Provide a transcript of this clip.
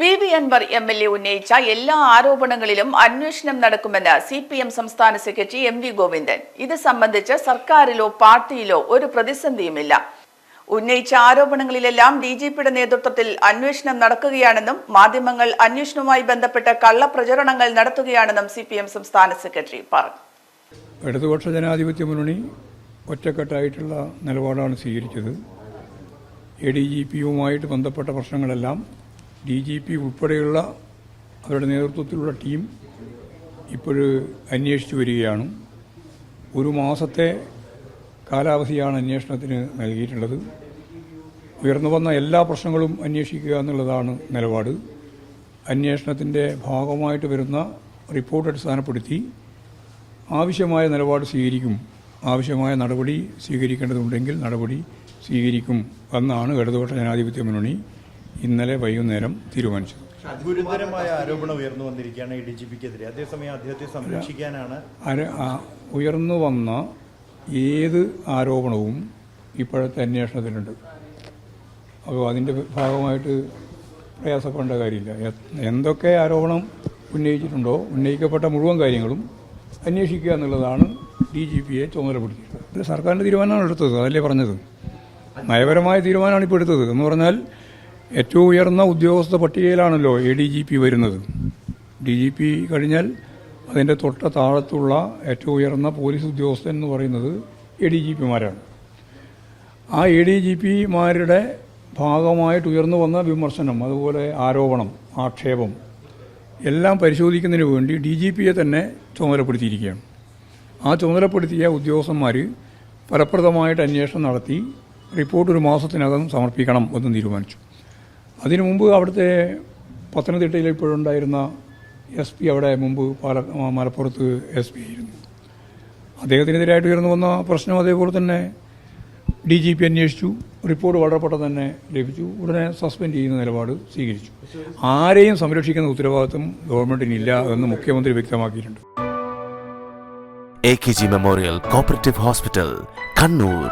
P V Anvar M L A ഉന്നയിച്ച എല്ലാ ആരോപണങ്ങളിലും അന്വേഷണം നടക്കുമെന്ന് സി പി എം സംസ്ഥാന സെക്രട്ടറി എം വി ഗോവിന്ദൻ. ഇത് സംബന്ധിച്ച് സർക്കാരിലോ പാർട്ടിയിലോ ഒരു പ്രതിസന്ധിയുമില്ല. ഉന്നയിച്ച ആരോപണങ്ങളിലെല്ലാം ഡി ജി പിയുടെ നേതൃത്വത്തിൽ അന്വേഷണം നടക്കുകയാണെന്നും മാധ്യമങ്ങൾ അന്വേഷണവുമായി ബന്ധപ്പെട്ട കള്ളപ്രചരണങ്ങൾ നടത്തുകയാണെന്നും സി പി എം സംസ്ഥാന സെക്രട്ടറി പറഞ്ഞു. ഇടതുപക്ഷ ജനാധിപത്യ മുന്നണി ഒറ്റക്കെട്ടായിട്ടുള്ള നിലപാടാണ് സ്വീകരിച്ചത്. എ ഡി ജി പിയുമായിട്ട് ബന്ധപ്പെട്ട പ്രശ്നങ്ങളെല്ലാം ഡി ജി പി ഉൾപ്പെടെയുള്ള അവരുടെ നേതൃത്വത്തിലുള്ള ടീം ഇപ്പോൾ അന്വേഷിച്ചു വരികയാണ്. ഒരു മാസത്തെ കാലാവധിയാണ് അന്വേഷണത്തിന് നൽകിയിട്ടുള്ളത്. ഉയർന്നു വന്ന എല്ലാ പ്രശ്നങ്ങളും അന്വേഷിക്കുക എന്നുള്ളതാണ് നിലപാട്. അന്വേഷണത്തിന്റെ ഭാഗമായിട്ട് വരുന്ന റിപ്പോർട്ട് അടിസ്ഥാനപ്പെടുത്തി ആവശ്യമായ നിലപാട് സ്വീകരിക്കും. ആവശ്യമായ നടപടി സ്വീകരിക്കേണ്ടതുണ്ടെങ്കിൽ നടപടി സ്വീകരിക്കും എന്നാണ് ഇടതുപക്ഷ ജനാധിപത്യ മുന്നണി ഇന്നലെ വൈകുന്നേരം തീരുമാനിച്ചത്. ഗുരുതരമായ ആരോപണം ഉയർന്നു വന്നിരിക്കുകയാണ് ഈ ഡി ജി പിക്കെതിരെ. അതേസമയം അദ്ദേഹത്തെ സംരക്ഷിക്കാനാണ് ഉയർന്നു വന്ന ഏത് ആരോപണവും ഇപ്പോഴത്തെ അന്വേഷണത്തിലുണ്ട്. അപ്പോൾ അതിന്റെ ഭാഗമായിട്ട് പ്രയാസപ്പെടേണ്ട കാര്യമില്ല. എന്തൊക്കെ ആരോപണം ഉന്നയിച്ചിട്ടുണ്ടോ ഉന്നയിക്കപ്പെട്ട മുഴുവൻ കാര്യങ്ങളും അന്വേഷിക്കുക എന്നുള്ളതാണ് ഡി ജി പിയെ ചുമതലപ്പെടുത്തിയിട്ടുള്ളത്. സർക്കാരിന്റെ തീരുമാനമാണ് എടുത്തത് അതല്ലേ പറഞ്ഞത്? നയപരമായ തീരുമാനമാണ് ഇപ്പോൾ എടുത്തത് എന്ന് പറഞ്ഞാൽ ഏറ്റവും ഉയർന്ന ഉദ്യോഗസ്ഥ പട്ടികയിലാണല്ലോ എ ഡി ജി പി വരുന്നത്. ഡി ജി പി കഴിഞ്ഞാൽ അതിന്റെ തൊട്ട താഴത്തുള്ള ഏറ്റവും ഉയർന്ന പോലീസ് ഉദ്യോഗസ്ഥൻ എന്ന് പറയുന്നത് എ ഡി ജി പിമാരാണ് ആ എ ഡി ജി പിമാരുടെ ഭാഗമായിട്ട് ഉയർന്നു വന്ന വിമർശനം അതുപോലെ ആരോപണം ആക്ഷേപം എല്ലാം പരിശോധിക്കുന്നതിന് വേണ്ടി ഡി ജി പിയെ തന്നെ ചുമതലപ്പെടുത്തിയിരിക്കുകയാണ്. ആ ചുമതലപ്പെടുത്തിയ ഉദ്യോഗസ്ഥന്മാർ ഫലപ്രദമായിട്ട് അന്വേഷണം നടത്തി റിപ്പോർട്ട് ഒരു മാസത്തിനകം സമർപ്പിക്കണം എന്ന് തീരുമാനിച്ചു. അതിനു മുമ്പ് അവിടുത്തെ പത്തനംതിട്ടയിൽ ഇപ്പോഴുണ്ടായിരുന്ന എസ് പി അവിടെ മുമ്പ് പാല മലപ്പുറത്ത് എസ് പി ആയിരുന്നു. അദ്ദേഹത്തിനെതിരായിട്ട് ഉയർന്നു വന്ന പ്രശ്നം അതേപോലെ തന്നെ ഡി ജി പി അന്വേഷിച്ചു. റിപ്പോർട്ട് വളരെ പെട്ടെന്ന് തന്നെ ലഭിച്ചു. ഉടനെ സസ്പെൻഡ് ചെയ്യുന്ന നിലപാട് സ്വീകരിച്ചു. ആരെയും സംരക്ഷിക്കുന്ന ഉത്തരവാദിത്വം ഗവൺമെന്റിനില്ല എന്ന് മുഖ്യമന്ത്രി വ്യക്തമാക്കിയിട്ടുണ്ട്. A K G memorial cooperative hospital Kannur